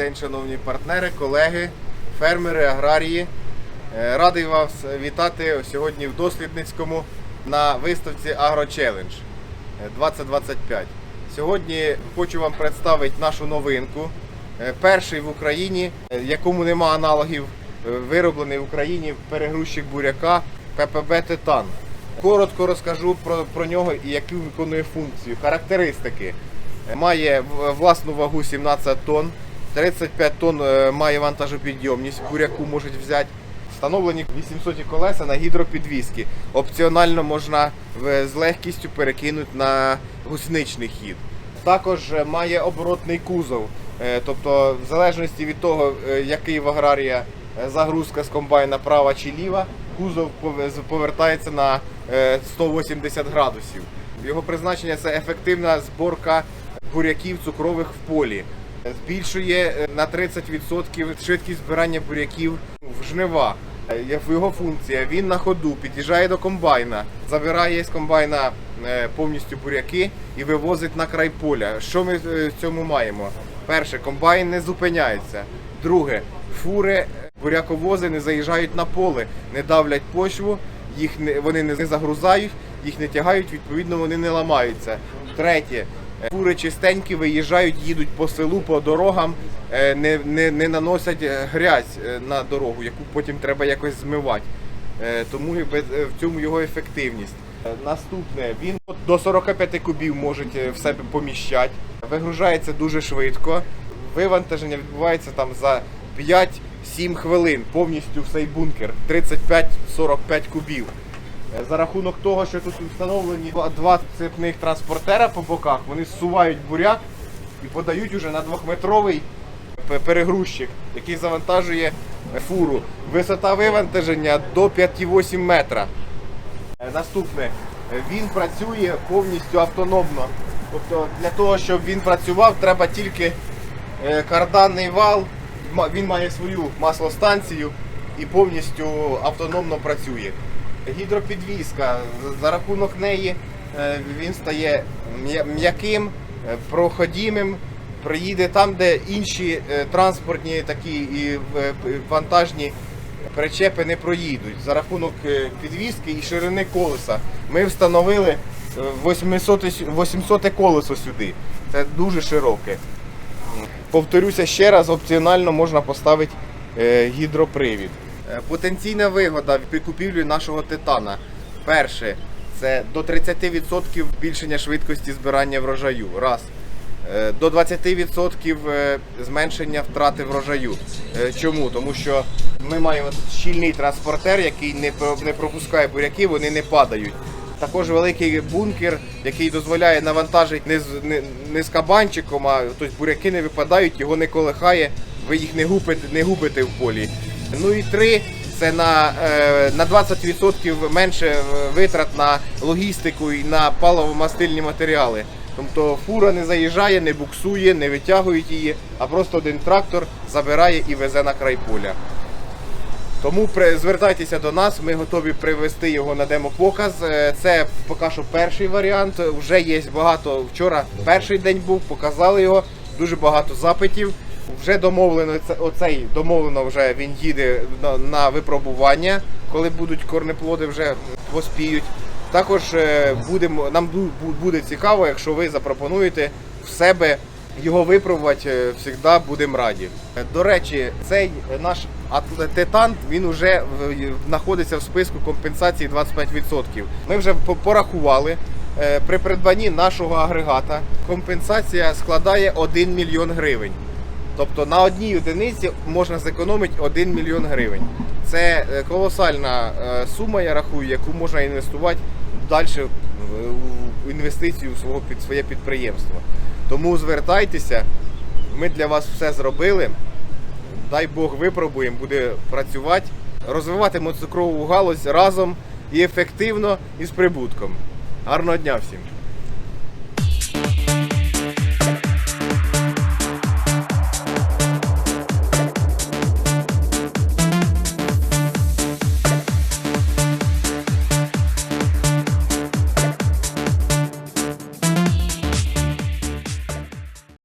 День, шановні партнери, колеги, фермери, аграрії. Е, Радий вас вітати сьогодні в Дослідницькому на виставці AgroChallenge 2025. Сьогодні хочу вам представити нашу новинку. Е, Перший в Україні, е, якому нема аналогів, е, вироблений в Україні перегрузчик буряка ППБ Титан. Коротко розкажу про, про нього і яку виконує функцію. Характеристики. Має власну вагу 17 тонн, 35 тонн е, має вантажопідйомність, буряку можуть взяти. Встановлені 800 колеса на гідропідвізки. Опціонально можна з легкістю перекинути на гусеничний хід. Також е, має оборотний кузов, Е, тобто в залежності від того, який в аграрія загрузка з комбайна права чи ліва, кузов повертається на е, 180 градусів. Його призначення це ефективна зборка буряків цукрових в полі. Збільшує е, на 30% швидкість збирання буряків в жнива. Е, Його функція він на ходу під'їжджає до комбайна, забирає з комбайна е, повністю буряки і вивозить на край поля. Що ми в цьому маємо? Перше, комбайн не зупиняється. Друге, фури буряковози не заїжджають на поле, не давлять почву, їх не, вони не загрузають, їх не тягають, відповідно вони не ламаються. Третє, фури чистенькі виїжджають, їдуть по селу, по дорогам, е, не, не, не наносять е, грязь е, на дорогу, яку потім треба якось змивати. Тому в цьому його ефективність. Наступне, він до 45 кубів може в себе поміщати, вигружається дуже швидко. Вивантаження відбувається там за 5-7 хвилин повністю в цей бункер 35-45 кубів. Е, За рахунок того, що тут встановлені два- цепних транспортера по боках, вони зсувають буряк і подають уже на двохметровий перегрузчик, який завантажує фуру. Висота вивантаження до 5,8 метра. Е, Наступне, Е, він працює повністю автономно. Тобто для того, щоб він працював, треба тільки е, карданний вал, він має свою маслостанцію і повністю автономно працює. Гідропідвізка, за рахунок неї е, він стає м'яким, е, проходімим, приїде там, де інші е, транспортні такі і вантажні причепи не проїдуть. За рахунок підвізки і ширини колеса ми встановили е, 800, 800 колесо сюди. Це дуже широке. Повторюся ще раз, опціонально можна поставити гідропривід. Е, Потенційна вигода при купівлі нашого титана. Перше, це до 30% збільшення швидкості збирання врожаю. Раз. Е, До 20% е, зменшення втрати врожаю. Чому? Тому що ми маємо щільний транспортер, який не пропускає буряки, вони не падають. Також великий бункер, який дозволяє навантажити не з, не, не з кабанчиком, а тобто буряки не випадають, його не колихає, ви їх не губите, не губите в полі. Ну і три це на, е, на 20% менше е, витрат на логістику і на паливо-мастильні матеріали. Тобто фура не заїжджає, не буксує, не витягують її, а просто один трактор забирає і везе на край поля. Тому звертайтеся до нас, ми готові привезти його на демопоказ. Е, Це поки що перший варіант. Вже є багато. Вчора перший день був, показали його, дуже багато запитів. Вже домовлено це- оцей домовлено вже він їде на, на випробування, коли будуть корнеплоди вже поспіють. Також е, будемо нам буде цікаво, якщо ви запропонуєте в себе його випробувати е, завжди будемо раді. Е, До речі, цей наш атлет- титан він вже знаходиться в списку компенсації 25%. Ми вже по- порахували. е, При придбанні нашого агрегата компенсація складає 1 мільйон гривень. Тобто на одній одиниці можна зекономити 1 мільйон гривень. Це е, колосальна е, сума, я рахую, яку можна інвестувати далі в інвестицію в свого під своє підприємство. Тому звертайтеся, ми для вас все зробили. Дай Бог випробуємо, буде працювати, розвиватимемо цукрову галузь разом і ефективно і з прибутком. Гарного дня всім!